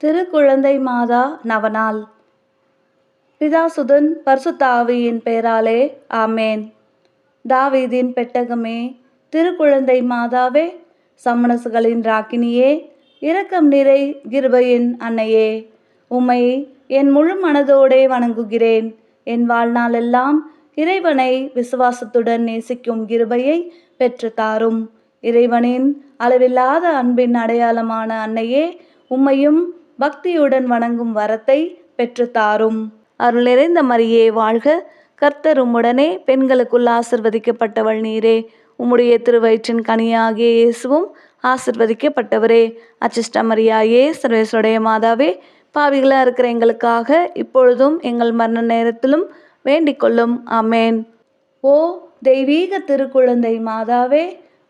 திருக்குழந்தை மாதா நவநாள். பிதாசுதன் பர்சுத்தாவியின் பெயராலே ஆமேன். தாவீதின் பெட்டகமே திருக்குழந்தை மாதாவே சமணசுகளின் ராக்கினியே இரக்கம் நிறை கிருபையின் அன்னையே. உம்மை என் முழு மனதோடே வணங்குகிறேன். என் வாழ்நாளெல்லாம் இறைவனை விசுவாசத்துடன் நேசிக்கும் கிருபையை பெற்று தாரும் இறைவனின் அளவில்லாத அன்பின் அடையாளமான அன்னையே உம்மையும் பக்தியுடன் வணங்கும் வரத்தை பெற்றுத்தாரும். அருள் நிறைந்த மரியே வாழ்க! கர்த்தர் உம்முடனே பெண்களுக்குள் ஆசிர்வதிக்கப்பட்டவள் நீரே. உம்முடைய திருவயிற்றின் கனியாகிய இயேசுவும் ஆசிர்வதிக்கப்பட்டவரே. அச்சிஷ்ட மரியாயே சர்வேசுடைய மாதாவே பாவிகளாக இருக்கிற எங்களுக்காக இப்பொழுதும் எங்கள் மரண நேரத்திலும் வேண்டிக்கொள்ளும் அமேன் ஓ தெய்வீக திருக்குழந்தை மாதாவே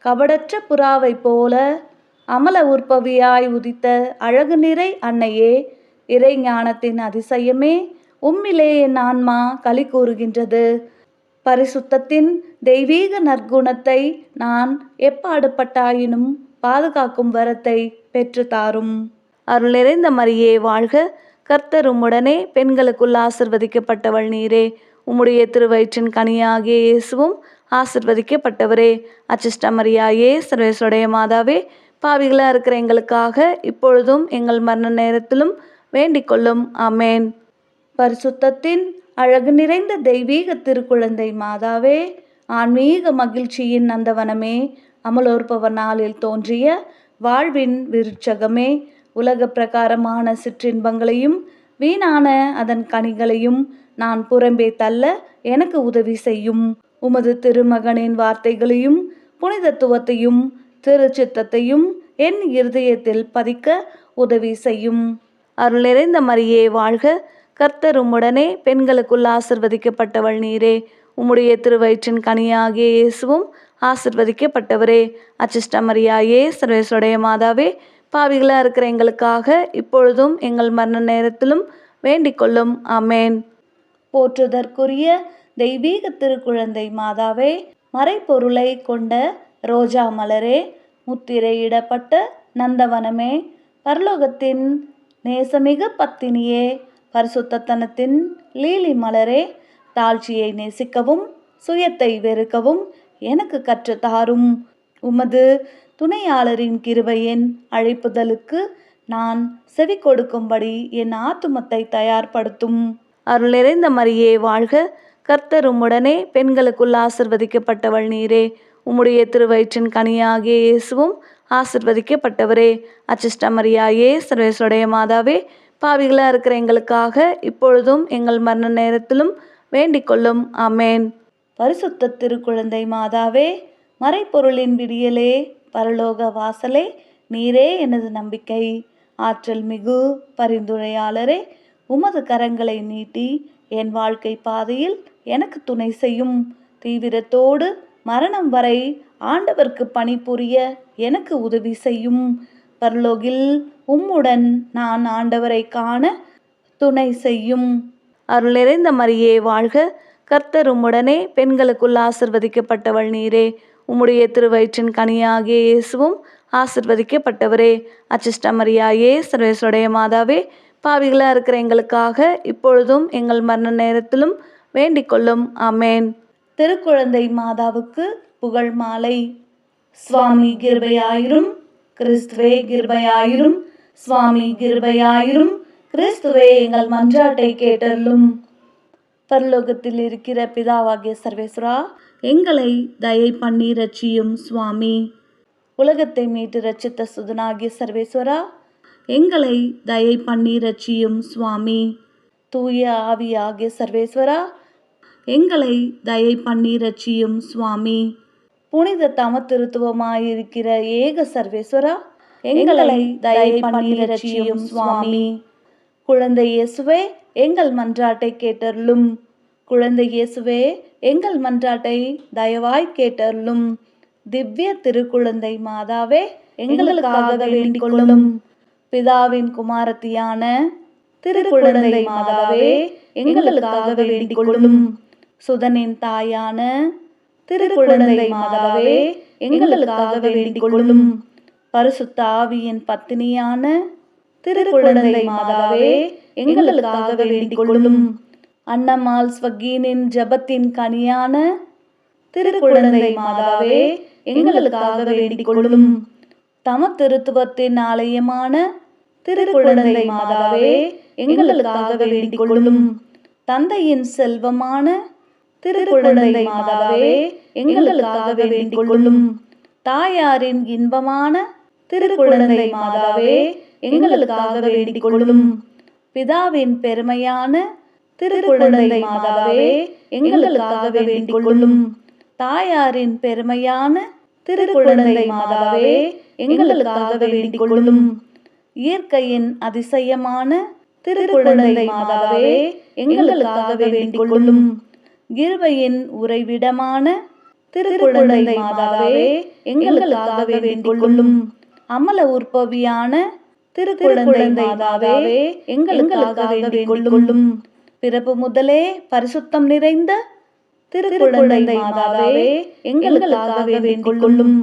கபடற்ற புறாவை போல அமல உற்பவியாய் உதித்த அழகு நிறை அன்னையே இறை ஞானத்தின் அதிசயமே உம்மிலே என் ஆன்மா களி கூறுகின்றது. பரிசுத்தத்தின் தெய்வீக நற்குணத்தை நான் எப்பாடுபட்டாயினும் பாதுகாக்கும் வரத்தை பெற்று தாரும். அருள் நிறைந்த மரியே வாழ்க! கர்த்தரும் உடனே பெண்களுக்குள் ஆசிர்வதிக்கப்பட்டவள் நீரே. உம்முடைய திருவயிற்றின் கனியாகிய இயேசுவும் ஆசிர்வதிக்கப்பட்டவரே. அச்சிஷ்டமரியாயே சர்வேஸ்வடைய மாதாவே பாவிகளாக இருக்கிற எங்களுக்காக இப்பொழுதும் எங்கள் மரண நேரத்திலும் வேண்டிக் கொள்ளும் பரிசுத்தத்தின் அழகு நிறைந்த தெய்வீக திருக்குழந்தை மாதாவே ஆன்மீக மகிழ்ச்சியின் நந்தவனமே அமலோற்பவ நாளில் தோன்றிய வாழ்வின் விருட்சகமே உலக பிரகாரமான சிற்றின்பங்களையும் வீணான அதன் கனிகளையும் நான் புறம்பே தள்ள எனக்கு உதவி செய்யும். உமது திருமகனின் வார்த்தைகளையும் புனிதத்துவத்தையும் திருச்சித்தத்தையும் என் இருதயத்தில் பதிக்க உதவி செய்யும். அருள் நிறைந்த மரியே வாழ்க! கர்த்தர் உம்முடனே பெண்களுக்குள் ஆசிர்வதிக்கப்பட்டவள் நீரே. உம்முடைய திருவயிற்றின் கனியாகிய இயேசுவும் ஆசிர்வதிக்கப்பட்டவரே. அச்சிஷ்ட மரியாயே சர்வேஸ்வடைய மாதாவே பாவிகளாக இருக்கிற எங்களுக்காக இப்பொழுதும் எங்கள் மரண நேரத்திலும் வேண்டிக் கொள்ளும். போற்றுதற்குரிய தெய்வீக திருக்குழந்தை மாதாவே மறைப்பொருளை கொண்ட ரோஜா மலரே முத்திரையிடப்பட்ட நந்தவனமே பரலோகத்தின் நேசமிகு பத்தினியே பரிசுத்தத்தனத்தின் லீலி மலரே தாழ்ச்சியை நேசிக்கவும் சுயத்தை வெறுக்கவும் எனக்கு கற்று தாரும். உமது துணையாளரின் கிருபையின் அழைப்புதலுக்கு நான் செவி கொடுக்கும்படி என் ஆத்துமத்தை தயார்படுத்தும். அருள் நிறைந்த மரியே வாழ்க. கர்த்தரும் உடனே பெண்களுக்குள் ஆசிர்வதிக்கப்பட்டவள் நீரே. உம்முடைய திருவயிற்றின் கனியாகிய இயேசுவும் ஆசிர்வதிக்கப்பட்டவரே. அச்சிஷ்ட மரியாயே மாதாவே பாவிகளாக இருக்கிற எங்களுக்காக இப்பொழுதும் எங்கள் மரண நேரத்திலும் வேண்டிக் கொள்ளும் ஆமேன். பரிசுத்த திருக்குழந்தை மாதாவே மறைப்பொருளின் விடியலே பரலோக வாசலே நீரே எனது நம்பிக்கை. ஆற்றல் மிகு பரிந்துரையாளரே உமது கரங்களை நீட்டி என் வாழ்க்கை பாதையில் எனக்கு துணை செய்யும். தீவிரத்தோடு மரணம் வரை ஆண்டவர்க்கு பணிபுரிய எனக்கு உதவி செய்யும். பரலோகில் உம்முடன் நான் ஆண்டவரை காண துணை செய்யும். அருள் நிறைந்த மரியே வாழ்க! கர்த்தர் உம்முடனே பெண்களுக்குள் ஆசிர்வதிக்கப்பட்டவள் நீரே. உம்முடைய திருவயிற்றின் கனியாகிய இயேசுவும் ஆசிர்வதிக்கப்பட்டவரே. அச்சிஷ்ட மரியாயே மாதாவே பாவிகளாக இருக்கிற எங்களுக்காக இப்பொழுதும் எங்கள் மரண நேரத்திலும் வேண்டிக் கொள்ளும். ஆமேன். திருக்குழந்தை மாதாவுக்கு புகழ் மாலை. சுவாமி கிருபையாயிரும் கிறிஸ்துவே கிருபையாயிரும் சுவாமி கிருபையாயிரும் கிறிஸ்துவே எங்கள் மன்றாட்டை கேட்டல்லும் பரலோகத்தில் இருக்கிற பிதாவாகிய சர்வேஸ்வரா எங்களை தயை பண்ணி ரட்சியும் சுவாமி. உலகத்தை மீட்டு ரட்சித்த சுதனாகிய சர்வேஸ்வரா எங்களை தயை பண்ணி ரட்சியும் சுவாமி. தூய ஆவியாகிய சர்வேஸ்வரா எங்களை தயை பண்ணி ரட்சியும் சுவாமி. புனித தம திருத்துவமாயிருக்கிற ஏக சர்வேஸ்வரா எங்களை தயை பண்ணி ரட்சியும் சுவாமி. குழந்தை இயேசுவே எங்கள் மன்றாட்டை கேட்டருளும். குழந்தை இயேசுவே எங்கள் மன்றாட்டை தயவாய் கேட்டருளும். திவ்ய திருக்குழந்தை மாதாவே எங்களுக்காக வேண்டிக் கொள்ளும் பிதாவின் குமாரத்தியான திருக்குழந்தை மாதாவே எங்களுக்காக வேண்டிக் கொள்ளும் சுதனின் தாயான திருக்குழந்தை மாதாவே எங்களுக்காக வேண்டிக் கொள்ளும் பரிசுத்த ஆவியின் பத்தினியான திருக்குழந்தை மாதாவே எங்களுக்காக வேண்டிக் கொள்ளும் அன்னம்மாள் ஸ்வகீனின் ஜபத்தின் கனியான திருக்குழந்தை மாதாவே எங்களுக்காக வேண்டிக் கொள்ளும் தம திருத்துவத்தின் ஆலயமான திருக்குழந்தை மாதாவே எங்களுக்காக வேண்டிக் கொள்ளும் தந்தையின் செல்வமான திருக்குழந்தை மாதாவே எங்களுக்காக வேண்டிக் கொள்ளும் தாயாரின் இன்பமான திருக்குழந்தை மாதாவே எங்களுக்காக வேண்டிக் கொள்ளும் பிதாவின் பெருமையான திருக்குழந்தை மாதாவே எங்களுக்காக வேண்டிக் கொள்ளும் தாயாரின் பெருமையான திருக்குழந்தை மாதாவே எங்களுக்காக வேண்டிக் கொள்ளும் இயற்கையின் அதிசயமான திருக்குழந்தை மாதாவே எங்களுக்காக வேண்டிக் கொள்ளும் கிருபையின் உறைவிடமான திருக்குழந்தை மாதாவே எங்களுக்காக வேண்டிக் கொள்ளும் அமல உற்பவியான திருக்குழந்தை மாதாவே எங்களுக்காக வேண்டிக் கொள்ளும் பிறப்பு முதலே பரிசுத்தம் நிறைந்த திருக்குழந்தை மாதாவே எங்களுக்காக வேண்டிக் கொள்ளும்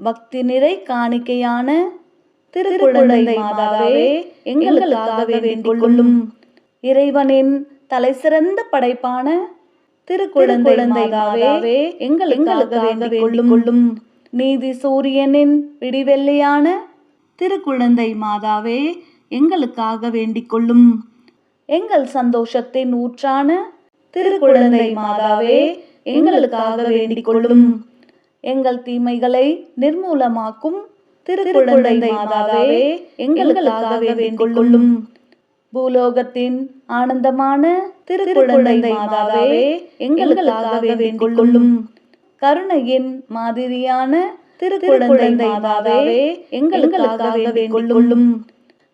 பக்தி நிறை காணிக்கையான திருக்குழந்தை மாதாவே எங்களுக்காக வேண்டிக் கொள்ளும் இறைவனின் தலைசிறந்த படைப்பான திருக்குழந்தை மாதாவே வேண்டிக் கொள்ளும் நீதி சூரியனின் விடிவெள்ளியான திருக்குழந்தை மாதாவே எங்களுக்காக வேண்டிக் கொள்ளும் எங்கள் சந்தோஷத்தின் ஊற்றான திருக்குழந்தை மாதாவே எங்களுக்காக வேண்டிக் கொள்ளும் எங்கள் தீமைகளை நிர்மூலமாக்கும் திருக்குழந்தை மாதாவே எங்களுக்காக வேண்டிக் கொள்ளும் பூலோகத்தின் ஆனந்தமான திருக்குழந்தை மாதாவே எங்களுக்காக வேண்டிக் கொள்ளும் கருணையின் மாதிரியான திருக்குழந்தை மாதாவே எங்களுக்காக வேண்டிக் கொள்ளும்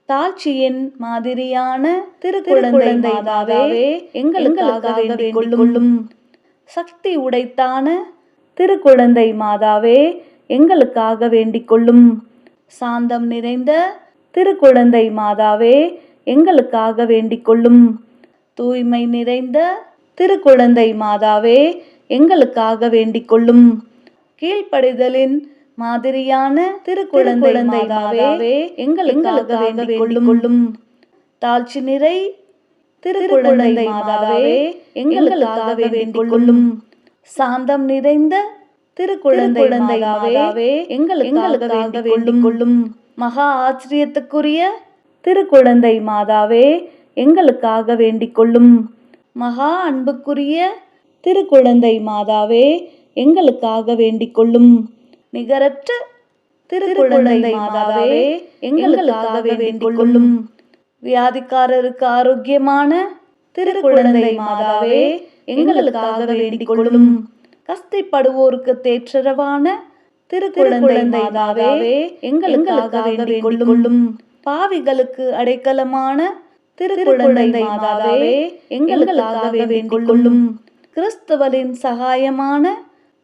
தாட்சியின் மாதிரியான திருக்குழந்தை மாதாவே எங்களுக்காக வேண்டிக் கொள்ளும் சக்தி உடைத்தான திருக்குழந்தை மாதாவே எங்களுக்காக வேண்டிக் கொள்ளும் சாந்தம் நிறைந்த திருக்குழந்தை மாதாவே எங்களுக்காக வேண்டிக் கொள்ளும். தூய்மை நிறைந்த திருக்குழந்தை மாதாவே எங்களுக்காக வேண்டிக் கொள்ளும். கீழ்ப்படிதலின் மாதிரியான திருக்குழந்தை மாதாவே எங்களுக்காக வேண்டிக் கொள்ளும். தாழ்ச்சி நிறை திருக்குழந்தை மாதாவே எங்களுக்காக வேண்டிக் கொள்ளும். சாந்தம் நிறைந்த திருக்குழந்தை மாதாவே எங்களுக்காக வேண்டிக் கொள்ளும். மகா ஆச்சரியத்துக்குரிய திருக்குழந்தை மாதாவே எங்களுக்காக வேண்டிக் கொள்ளும் மகா அன்புக்குரிய திருக்குழந்தை மாதாவே எங்களுக்காக வேண்டிக் கொள்ளும் நிகரற்ற திருக்குழந்தை மாதாவே எங்களுக்காக வேண்டிக் கொள்ளும் வியாதிக்காரருக்கு ஆரோக்கியமான திருக்குழந்தை மாதாவே எங்களுக்காக வேண்டிக் கொள்ளும் கஸ்திப்படுவோருக்கு தேற்றரவான திருக்குழந்தை மாதாவே எங்களுக்காக வேண்டிக் கொள்ளும் பாவிகளுக்கு அடைக்கலமான திருக்குழந்தை மாதாவே எங்களுக்காக வேண்டிக் கொள்ளும் கிறிஸ்துவலின் சகாயமான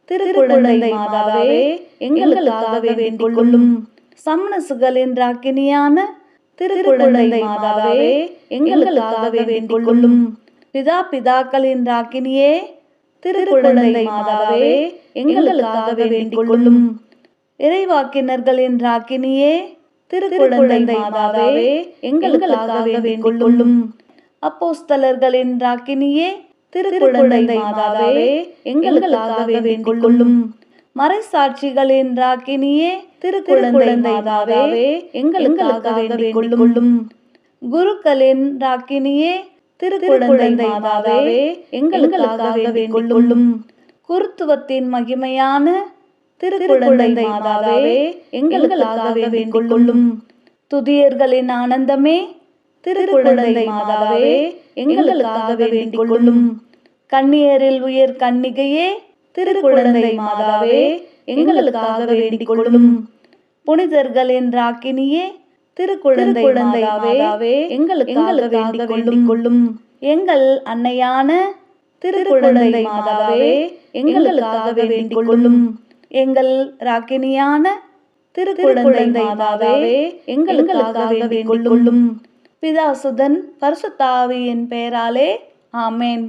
திருக்குழந்தை மாதாவே எங்களுக்காக வேண்டிக் கொள்ளும் சம்னசுகளின் ராக்கினியான திருக்குழந்தை மாதாவே எங்களுக்காக வேண்டிக் கொள்ளும் பிதா பிதாக்களின் ராக்கினியே திருக்குழந்தை மாதாவே எங்களுக்காக வேண்டிக் கொள்ளும் இறைவாக்கினர்களின் ராக்கினியே திருக்குழந்தை மாதாவே எங்களுக்காக வேண்டிக் கொள்ளும் அப்போஸ்தலர்களின் ராக்கினியே திருக்குழந்தை மாதாவே எங்களுக்காக வேண்டிக் கொள்ளும் மறைசாட்சிகளின் ராக்கினியே திருக்குழந்தை மாதாவே எங்களுக்காக வேண்டிக் கொள்ளும் குருக்களின் ராக்கினியே திருக்குழந்தை மாதாவே எங்களுக்காக வேண்டிக் கொள்ளும் குருத்துவத்தின் மகிமையான திருக்குழந்தை மாதாவே எங்களுக்காக வேண்டிக் கொள்ளும் துதியர்களின் ஆனந்தமே திருக்குழந்தை மாதாவே எங்களுக்காக வேண்டிக் கொள்ளும் கன்னியரில் உயர் கன்னிகையே திருக்குழந்தை மாதாவே எங்களுக்காக வேண்டிக் கொள்ளும் புனிதர்களின் ராக்கினியே திருக்குழந்தை மாதாவே எங்களுக்காக வேண்டிக் கொள்ளும் எங்கள் அன்னையான திருக்குழந்தை மாதாவே எங்களுக்காக வேண்டிக் கொள்ளும் எங்கள் ராக்கினியான திருக்குழந்தை மாதாவே எங்களுக்காக வேண்டிக் கொள்ளும். பிதாசுதன் பரிசுத்தாவியின் பெயராலே ஆமேன்.